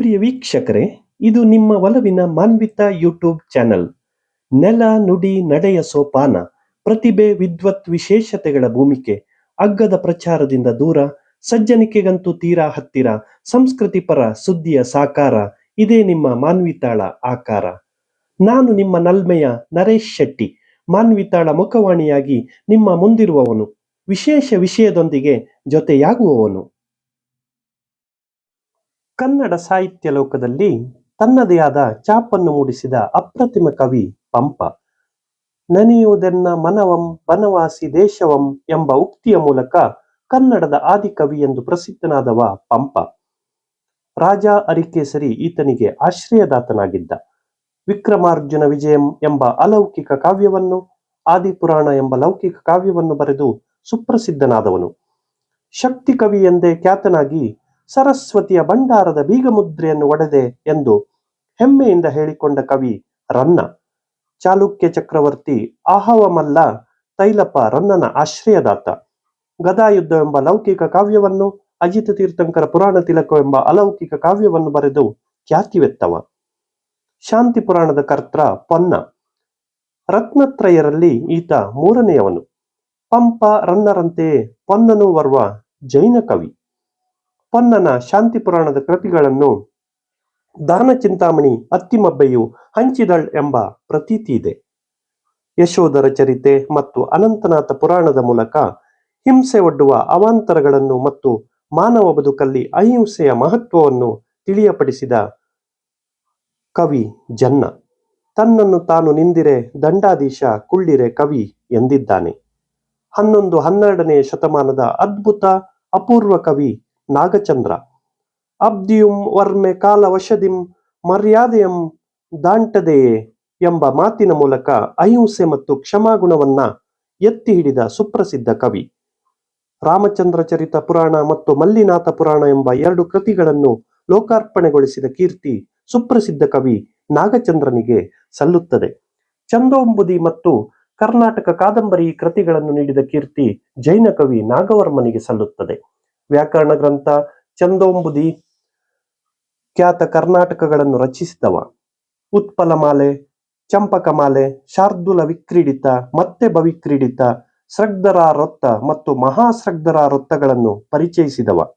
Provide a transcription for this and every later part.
ಪ್ರಿಯ ವೀಕ್ಷಕರೇ, ಇದು ನಿಮ್ಮ ಒಲವಿನ ಮಾನ್ವಿತ ಯೂಟ್ಯೂಬ್ ಚಾನೆಲ್. ನೆಲ, ನುಡಿ, ನಡೆಯ ಸೋಪಾನ, ಪ್ರತಿಭೆ, ವಿದ್ವತ್ ವಿಶೇಷತೆಗಳ ಭೂಮಿಕೆ, ಅಗ್ಗದ ಪ್ರಚಾರದಿಂದ ದೂರ, ಸಜ್ಜನಿಕೆಗಂತೂ ತೀರಾ ಹತ್ತಿರ, ಸಂಸ್ಕೃತಿ ಪರ, ಸುದ್ದಿಯ ಸಾಕಾರ, ಇದೇ ನಿಮ್ಮ ಮಾನ್ವಿತಾಳ ಆಕಾರ. ನಾನು ನಿಮ್ಮ ನಲ್ಮೆಯ ನರೇಶ್ ಶೆಟ್ಟಿ, ಮಾನ್ವಿತಾಳ ಮುಖವಾಣಿಯಾಗಿ ನಿಮ್ಮ ಮುಂದಿರುವವನು. ವಿಶೇಷ ವಿಷಯದೊಂದಿಗೆ ಜೊತೆಯಾಗುವವನು. ಕನ್ನಡ ಸಾಹಿತ್ಯ ಲೋಕದಲ್ಲಿ ತನ್ನದೇ ಆದ ಚಾಪನ್ನು ಮೂಡಿಸಿದ ಅಪ್ರತಿಮ ಕವಿ ಪಂಪ. ನೆನೆಯುವುದೆನ್ನ ಮನವಂ ಬನವಾಸಿ ದೇಶವಂ ಎಂಬ ಉಕ್ತಿಯ ಮೂಲಕ ಕನ್ನಡದ ಆದಿಕವಿ ಎಂದು ಪ್ರಸಿದ್ಧನಾದವ ಪಂಪ. ರಾಜ ಅರಿಕೇಸರಿ ಈತನಿಗೆ ಆಶ್ರಯದಾತನಾಗಿದ್ದ. ವಿಕ್ರಮಾರ್ಜುನ ವಿಜಯಂ ಎಂಬ ಅಲೌಕಿಕ ಕಾವ್ಯವನ್ನು, ಆದಿಪುರಾಣ ಎಂಬ ಲೌಕಿಕ ಕಾವ್ಯವನ್ನು ಬರೆದು ಸುಪ್ರಸಿದ್ಧನಾದವನು. ಶಕ್ತಿ ಕವಿ ಎಂದೇ ಖ್ಯಾತನಾಗಿ ಸರಸ್ವತಿಯ ಭಂಡಾರದ ಬೀಗಮುದ್ರೆಯನ್ನು ಒಡೆದೆ ಎಂದು ಹೆಮ್ಮೆಯಿಂದ ಹೇಳಿಕೊಂಡ ಕವಿ ರನ್ನ. ಚಾಲುಕ್ಯ ಚಕ್ರವರ್ತಿ ಆಹವಮಲ್ಲ ತೈಲಪ ರನ್ನನ ಆಶ್ರಯದಾತ. ಗದಾಯುದ್ಧ ಎಂಬ ಲೌಕಿಕ ಕಾವ್ಯವನ್ನು, ಅಜಿತ ತೀರ್ಥಂಕರ ಪುರಾಣ ತಿಲಕ ಎಂಬ ಅಲೌಕಿಕ ಕಾವ್ಯವನ್ನು ಬರೆದು ಖ್ಯಾತಿವೆತ್ತವ. ಶಾಂತಿ ಪುರಾಣದ ಕರ್ತ್ರ ಪೊನ್ನ. ರತ್ನತ್ರಯರಲ್ಲಿ ಈತ ಮೂರನೆಯವನು. ಪಂಪ ರನ್ನರಂತೆಯೇ ಪೊನ್ನನು ವರ್ವ ಜೈನ ಕವಿ. ಪೊನ್ನನ ಶಾಂತಿ ಪುರಾಣದ ಕೃತಿಗಳನ್ನು ದಾನ ಚಿಂತಾಮಣಿ ಅತ್ತಿಮಬ್ಬೆಯು ಹಂಚಿದಳ್ ಎಂಬ ಪ್ರತೀತಿ ಇದೆ. ಯಶೋಧರ ಚರಿತೆ ಮತ್ತು ಅನಂತನಾಥ ಪುರಾಣದ ಮೂಲಕ ಹಿಂಸೆ ಒಡ್ಡುವ ಅವಾಂತರಗಳನ್ನು ಮತ್ತು ಮಾನವ ಬದುಕಲ್ಲಿ ಅಹಿಂಸೆಯ ಮಹತ್ವವನ್ನು ತಿಳಿಯಪಡಿಸಿದ ಕವಿ ಜನ್ನ. ತನ್ನನ್ನು ತಾನು ನಿಂದಿರೆ ದಂಡಾಧೀಶ ಕುಳ್ಳಿರೆ ಕವಿ ಎಂದಿದ್ದಾನೆ. ಹನ್ನೊಂದು ಹನ್ನೆರಡನೇ ಶತಮಾನದ ಅದ್ಭುತ ಅಪೂರ್ವ ಕವಿ ನಾಗಚಂದ್ರ. ಅಬ್ದಿಯುಂ ವರ್ಮೆ ಕಾಲವಶದಿಂ ಮರ್ಯಾದೆಯಂ ದಾಂಟದೆಯೇ ಎಂಬ ಮಾತಿನ ಮೂಲಕ ಅಹಿಂಸೆ ಮತ್ತು ಕ್ಷಮಾಗುಣವನ್ನ ಎತ್ತಿ ಹಿಡಿದ ಸುಪ್ರಸಿದ್ಧ ಕವಿ. ರಾಮಚಂದ್ರ ಚರಿತ ಪುರಾಣ ಮತ್ತು ಮಲ್ಲಿನಾಥ ಪುರಾಣ ಎಂಬ ಎರಡು ಕೃತಿಗಳನ್ನು ಲೋಕಾರ್ಪಣೆಗೊಳಿಸಿದ ಕೀರ್ತಿ ಸುಪ್ರಸಿದ್ಧ ಕವಿ ನಾಗಚಂದ್ರನಿಗೆ ಸಲ್ಲುತ್ತದೆ. ಚಂದೋಂಬುದಿ ಮತ್ತು ಕರ್ನಾಟಕ ಕಾದಂಬರಿ ಕೃತಿಗಳನ್ನು ನೀಡಿದ ಕೀರ್ತಿ ಜೈನ ಕವಿ ನಾಗವರ್ಮನಿಗೆ ಸಲ್ಲುತ್ತದೆ. ವ್ಯಾಕರಣ ಗ್ರಂಥ ಚಂದೋಂಬುದಿ ಖ್ಯಾತ ಕರ್ನಾಟಕಗಳನ್ನು ರಚಿಸಿದವ. ಉತ್ಪಲಮಾಲೆ, ಚಂಪಕಮಾಲೆ, ಶಾರ್ದುಲ ವಿಕ್ರೀಡಿತ, ಮತ್ತೆ ಭವಿಕ್ರೀಡಿತ ಸ್ರಗ್ಧರಾರೊತ್ತ ಮತ್ತು ಮಹಾಸ್ರಗ್ಧರಾರೊತ್ತಗಳನ್ನು ಪರಿಚಯಿಸಿದವ.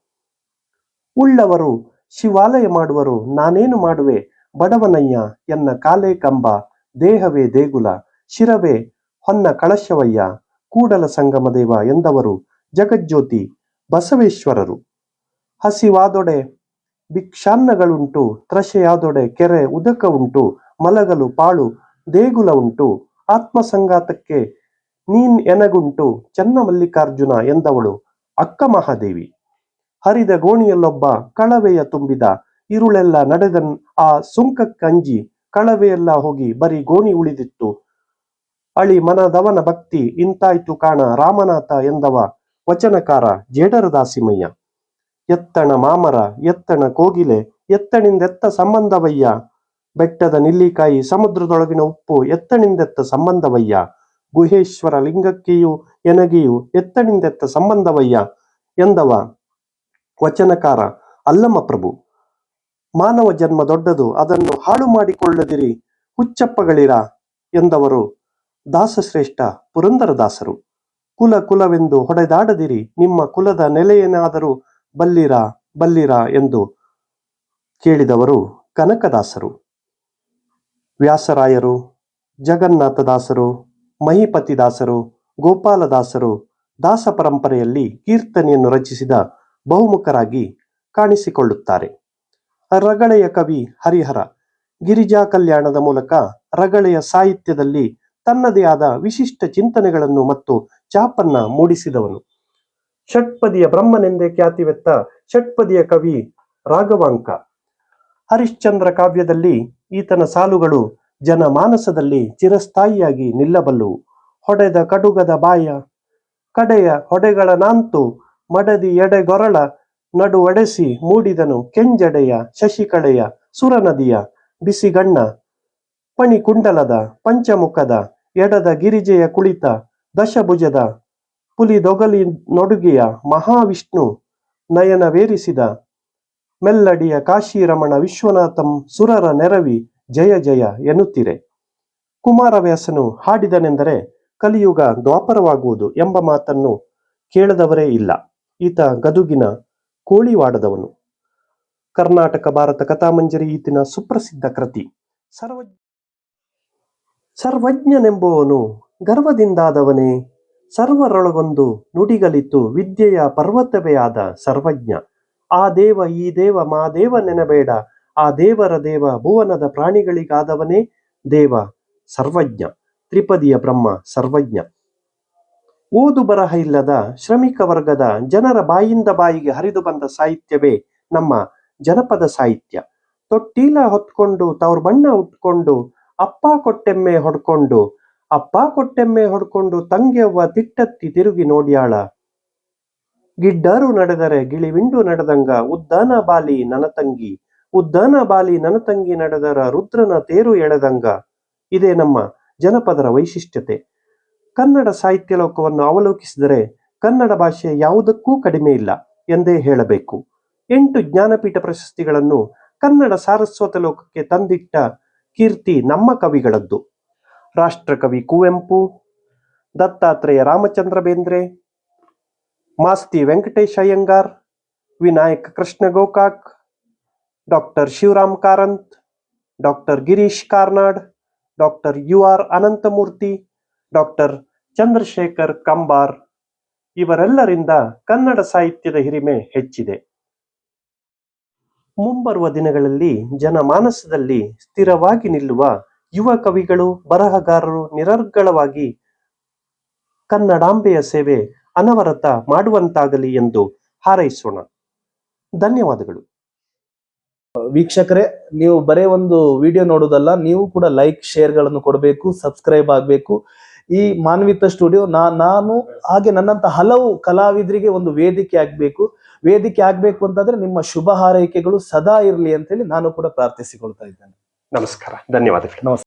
ಉಳ್ಳವರು, ಶಿವಾಲಯ ಮಾಡುವರು, ನಾನೇನು ಮಾಡುವೆ? ಬಡವನಯ್ಯ ಎನ್ನ ಕಾಲೇ ಕಂಬ, ದೇಹವೇ ದೇಗುಲ, ಶಿರವೇ ಹೊನ್ನ ಕಳಶವಯ್ಯ, ಕೂಡಲ ಸಂಗಮ ದೇವ ಎಂದವರು ಜಗಜ್ಯೋತಿ ಬಸವೇಶ್ವರರು. ಹಸಿವಾದೊಡೆ ಭಿಕ್ಷಾನ್ನಗಳುಂಟು ತ್ರಷೆಯಾದೊಡೆ ಕೆರೆ ಉದಕ ಉಂಟು ಮಲಗಲು ಪಾಳು ದೇಗುಲ ಉಂಟು ಆತ್ಮಸಂಗಾತಕ್ಕೆ ನೀನ್ ಎನಗುಂಟು ಚನ್ನ ಮಲ್ಲಿಕಾರ್ಜುನ ಎಂದವಳು ಅಕ್ಕ ಮಹಾದೇವಿ. ಹರಿದ ಗೋಣಿಯಲ್ಲೊಬ್ಬ ಕಳವೆಯ ತುಂಬಿದ ಇರುಳೆಲ್ಲ ನಡೆದ ಆ ಸುಂಕಕ್ಕಂಜಿ ಕಳವೆಯೆಲ್ಲ ಹೋಗಿ ಬರೀ ಗೋಣಿ ಉಳಿದಿತ್ತು. ಅಳಿ ಮನದವನ ಭಕ್ತಿ ಇಂತಾಯ್ತು ಕಾಣ ರಾಮನಾಥ ಎಂದವ ವಚನಕಾರ ಜೇಡರ ದಾಸಿಮಯ್ಯ. ಎತ್ತಣ ಮಾಮರ, ಎತ್ತಣ ಕೋಗಿಲೆ, ಎತ್ತಣಿಂದೆತ್ತ ಸಂಬಂಧವಯ್ಯ. ಬೆಟ್ಟದ ನಿಲ್ಲಿಕಾಯಿ, ಸಮುದ್ರದೊಳಗಿನ ಉಪ್ಪು, ಎತ್ತಣಿಂದೆತ್ತ ಸಂಬಂಧವಯ್ಯ. ಗುಹೇಶ್ವರ ಲಿಂಗಕ್ಕೆಯೂ ಎನಗಿಯು ಎತ್ತಣಿಂದೆತ್ತ ಸಂಬಂಧವಯ್ಯ ಎಂದವ. ವಚನಕಾರ, ಅಲ್ಲಮ್ಮ ಪ್ರಭು, ಮಾನವ ಜನ್ಮ ದೊಡ್ಡದು, ಅದನ್ನು ಹಾಳು ಮಾಡಿಕೊಳ್ಳದಿರಿ, ಹುಚ್ಚಪ್ಪಗಳಿರ ಎಂದವರು. ದಾಸಶ್ರೇಷ್ಠ, ಪುರಂದರದಾಸರು. ಕುಲ ಕುಲವೆಂದು ಹೊಡೆದಾಡದಿರಿ. ನಿಮ್ಮ ಕುಲದ ನೆಲೆಯೇನಾದರೂ ಬಲ್ಲಿರ ಬಲ್ಲಿರ ಎಂದು ಕೇಳಿದವರು ಕನಕದಾಸರು. ವ್ಯಾಸರಾಯರು, ಜಗನ್ನಾಥದಾಸರು, ಮಹಿಪತಿದಾಸರು, ಗೋಪಾಲದಾಸರು, ದಾಸ ಪರಂಪರೆಯಲ್ಲಿ ಕೀರ್ತನೆಯನ್ನು ರಚಿಸಿದ ಬಹುಮುಖರಾಗಿ ಕಾಣಿಸಿಕೊಳ್ಳುತ್ತಾರೆ. ರಗಳೆಯ ಕವಿ ಹರಿಹರ, ಗಿರಿಜಾ ಕಲ್ಯಾಣದ ಮೂಲಕ ರಗಳೆಯ ಸಾಹಿತ್ಯದಲ್ಲಿ ತನ್ನದೇ ಆದ ವಿಶಿಷ್ಟ ಚಿಂತನೆಗಳನ್ನು ಮತ್ತು ಚಾಪನ್ನ ಮೂಡಿಸಿದವನು. ಷಟ್ಪದಿಯ ಬ್ರಹ್ಮನೆಂದೇ ಖ್ಯಾತಿವೆತ್ತ ಷಟ್ಪದಿಯ ಕವಿ ರಾಘವಾಂಕ. ಹರಿಶ್ಚಂದ್ರ ಕಾವ್ಯದಲ್ಲಿ ಈತನ ಸಾಲುಗಳು ಜನಮಾನಸದಲ್ಲಿ ಚಿರಸ್ಥಾಯಿಯಾಗಿ ನಿಲ್ಲಬಲ್ಲವು. ಹೊಡೆದ ಕಡುಗದ ಬಾಯ, ಕಡೆಯ ಹೊಡೆಗಳ ನಾಂತು, ಮಡದಿ ಎಡೆಗೊರಳ ನಡುವಡೆಸಿ ಮೂಡಿದನು ಕೆಂಜಡೆಯ ಶಶಿಕಳೆಯ ಸುರನದಿಯ ಬಿಸಿಗಣ್ಣ, ಪಣಿಕುಂಡಲದ ಪಂಚಮುಖದ ಎಡದ ಗಿರಿಜೆಯ ಕುಳಿತ ದಶಭುಜದ ಪುಲಿದೊಗಲಿ ನೊಡುಗೆಯ ಮಹಾವಿಷ್ಣು ನಯನವೇರಿಸಿದ ಮೆಲ್ಲಡಿಯ ಕಾಶಿರಮಣ ವಿಶ್ವನಾಥಂ ಸುರರ ನೆರವಿ ಜಯ ಜಯ ಎನ್ನುತ್ತಿರೆ. ಕುಮಾರವ್ಯಾಸನು ಹಾಡಿದನೆಂದರೆ ಕಲಿಯುಗ ದ್ವಾಪರವಾಗುವುದು ಎಂಬ ಮಾತನ್ನು ಕೇಳದವರೇ ಇಲ್ಲ. ಈತ ಗದುಗಿನ ಕೋಳಿವಾಡದವನು. ಕರ್ನಾಟಕ ಭಾರತ ಕಥಾಮಂಜರಿ ಈತಿನ ಸುಪ್ರಸಿದ್ಧ ಕೃತಿ. ಸರ್ವ ಸರ್ವಜ್ಞನೆಂಬುವನು ಗರ್ವದಿಂದಾದವನೇ. ಸರ್ವರೊಳಗೊಂದು ನುಡಿಗಲಿತು ವಿದ್ಯೆಯ ಪರ್ವತವೇ ಆದ ಸರ್ವಜ್ಞ. ಆ ದೇವ ಈ ದೇವ ಮಾ ದೇವ ನೆನಬೇಡ. ಆ ದೇವರ ದೇವ ಭುವನದ ಪ್ರಾಣಿಗಳಿಗಾದವನೇ ದೇವ ಸರ್ವಜ್ಞ. ತ್ರಿಪದಿಯ ಬ್ರಹ್ಮ ಸರ್ವಜ್ಞ. ಓದು ಬರಹ ಇಲ್ಲದ ಶ್ರಮಿಕ ವರ್ಗದ ಜನರ ಬಾಯಿಂದ ಬಾಯಿಗೆ ಹರಿದು ಬಂದ ಸಾಹಿತ್ಯವೇ ನಮ್ಮ ಜನಪದ ಸಾಹಿತ್ಯ. ತೊಟ್ಟೀಲ ಹೊತ್ಕೊಂಡು ತವ್ರ ಬಣ್ಣ ಉಟ್ಕೊಂಡು ಅಪ್ಪ ಕೊಟ್ಟೆಮ್ಮೆ ಹೊಡ್ಕೊಂಡು, ಅಪ್ಪ ಕೊಟ್ಟೆಮ್ಮೆ ಹೊಡ್ಕೊಂಡು ತಂಗ್ಯವ್ವ ತಿಟ್ಟತ್ತಿ ತಿರುಗಿ ನೋಡ್ಯಾಳ. ಗಿಡ್ಡರು ನಡೆದರೆ ಗಿಳಿವಿಂಡು ನಡೆದಂಗ, ಉದ್ದಾನ ಬಾಲಿ ನನತಂಗಿ ತಂಗಿ, ಉದ್ದಾನ ಬಾಲಿ ನನತಂಗಿ ತಂಗಿ ನಡೆದರ ರುದ್ರನ ತೇರು ಎಳೆದಂಗ. ಇದೇ ನಮ್ಮ ಜನಪದರ ವೈಶಿಷ್ಟ್ಯತೆ. ಕನ್ನಡ ಸಾಹಿತ್ಯ ಲೋಕವನ್ನು ಅವಲೋಕಿಸಿದರೆ ಕನ್ನಡ ಭಾಷೆ ಯಾವುದಕ್ಕೂ ಕಡಿಮೆ ಇಲ್ಲ ಎಂದೇ ಹೇಳಬೇಕು. ಎಂಟು ಜ್ಞಾನಪೀಠ ಪ್ರಶಸ್ತಿಗಳನ್ನು ಕನ್ನಡ ಸಾರಸ್ವತ ಲೋಕಕ್ಕೆ ತಂದಿಟ್ಟ ಕೀರ್ತಿ ನಮ್ಮ ಕವಿಗಳದ್ದು. ರಾಷ್ಟ್ರಕವಿ Kuvempu, Dattatreya Ramachandra Bendre, Masti Venkatesh Iyengar, Vinayaka Krishna Gokak, doctor Shivaram Karanth, doctor Girish Karnad, doctor U R Ananthamurthy, doctor Chandrashekhar Kambar. ಇವರೆಲ್ಲರಿಂದ Kannada ಸಾಹಿತ್ಯದ ಹಿರಿಮೆ ಹೆಚ್ಚಿದೆ. ಮುಂಬರುವ ದಿನಗಳಲ್ಲಿ ಜನಮಾನಸದಲ್ಲಿ ಸ್ಥಿರವಾಗಿ ನಿಲ್ಲುವ ಯುವ ಕವಿಗಳು, ಬರಹಗಾರರು ನಿರರ್ಗಳವಾಗಿ ಕನ್ನಡಾಂಬೆಯ ಸೇವೆ ಅನವರತ ಮಾಡುವಂತಾಗಲಿ ಎಂದು ಹಾರೈಸೋಣ. ಧನ್ಯವಾದಗಳು. ವೀಕ್ಷಕರೇ, ನೀವು ಬರೇ ಒಂದು ವಿಡಿಯೋ ನೋಡೋದಲ್ಲ ನೀವು ಕೂಡ ಲೈಕ್ ಶೇರ್ಗಳನ್ನು ಕೊಡಬೇಕು ಸಬ್ಸ್ಕ್ರೈಬ್ ಆಗಬೇಕು. ಈ ಮಾನವಿತ ಸ್ಟುಡಿಯೋ ನಾ ನಾನು ಹಾಗೆ ನನ್ನಂತ ಹಲವು ಕಲಾವಿದರಿಗೆ ಒಂದು ವೇದಿಕೆ ಆಗ್ಬೇಕು. ವೇದಿಕೆ ಆಗ್ಬೇಕು ಅಂತಂದ್ರೆ ನಿಮ್ಮ ಶುಭ ಹಾರೈಕೆಗಳು ಸದಾ ಇರಲಿ ಅಂತ ಹೇಳಿ ನಾನು ಕೂಡ ಪ್ರಾರ್ಥಿಸಿಕೊಳ್ತಾ ಇದ್ದೇನೆ. ನಮಸ್ಕಾರ. ಧನ್ಯವಾದಗಳು. ನಮಸ್ಕಾರ